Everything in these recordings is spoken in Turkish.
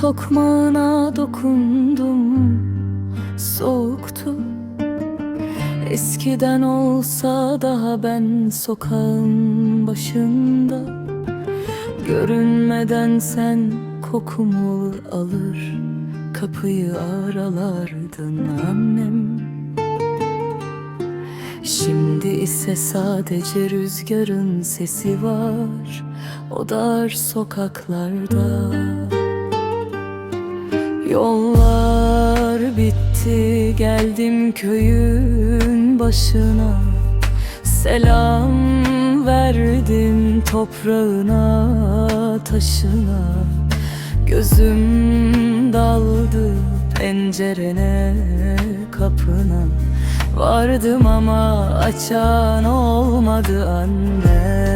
tokmağına dokundum Soğuktu. Eskiden olsa daha ben sokağın başında. Görünmeden sen kokumu alır Kapıyı aralardın annem. Şimdi ise sadece rüzgarın sesi var O dar sokaklarda Yollar bitti geldim köyün başına. Selam verdim toprağına taşına. Gözüm daldı pencerene kapına. Vardım ama açan olmadı annem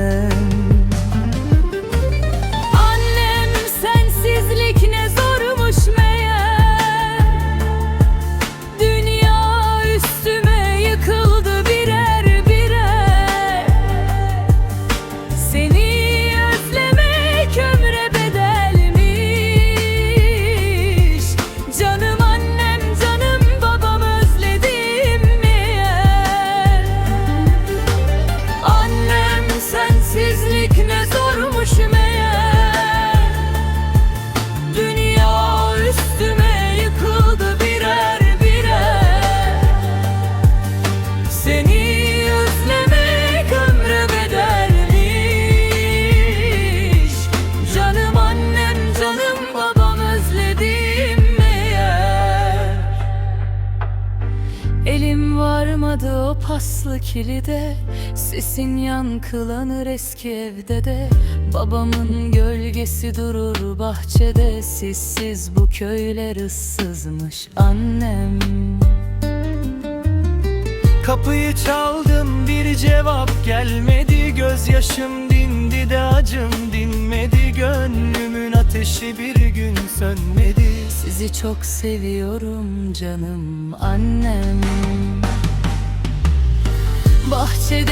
varmadı o paslı kilide. Sesin yankılanır eski evde de. Babamın gölgesi durur bahçede. Sessiz bu köyler ıssızmış annem. Kapıyı çaldım bir cevap gelmedi. Gözyaşım dindi de acım dinmedi. Gönlümün ateşi bir gün sönmedi. Sizi çok seviyorum canım annem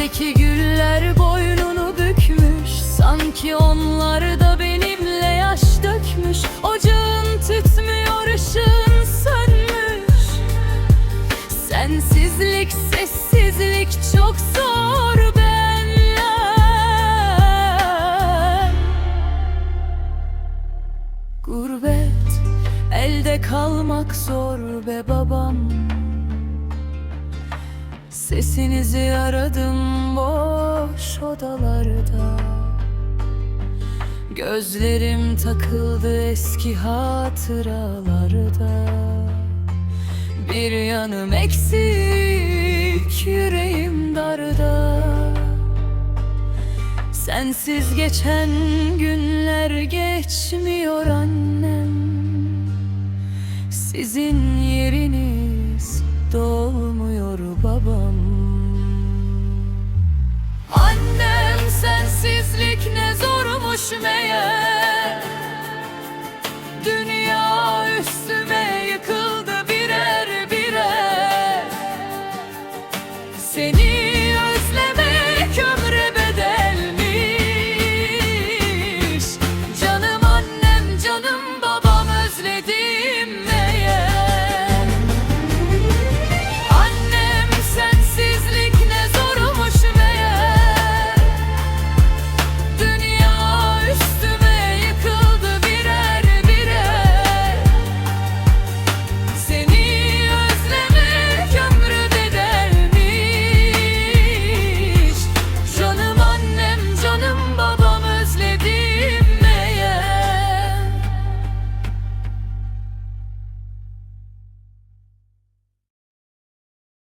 Bahçedeki güller boynunu bükmüş Sanki onlar da benimle yaş dökmüş. Ocağın tütmüyor ışığın sönmüş. Sensizlik sessizlik çok zor benler Gurbet elde kalmak zor be babam Sesinizi aradım boş odalarda. Gözlerim takıldı eski hatıralarda. Bir yanım eksik yüreğim darda. Sensiz geçen günler geçmiyor annem. Sizin yeriniz dolmuyor babam. Annem sensizlik ne zormuş meğer? Dünya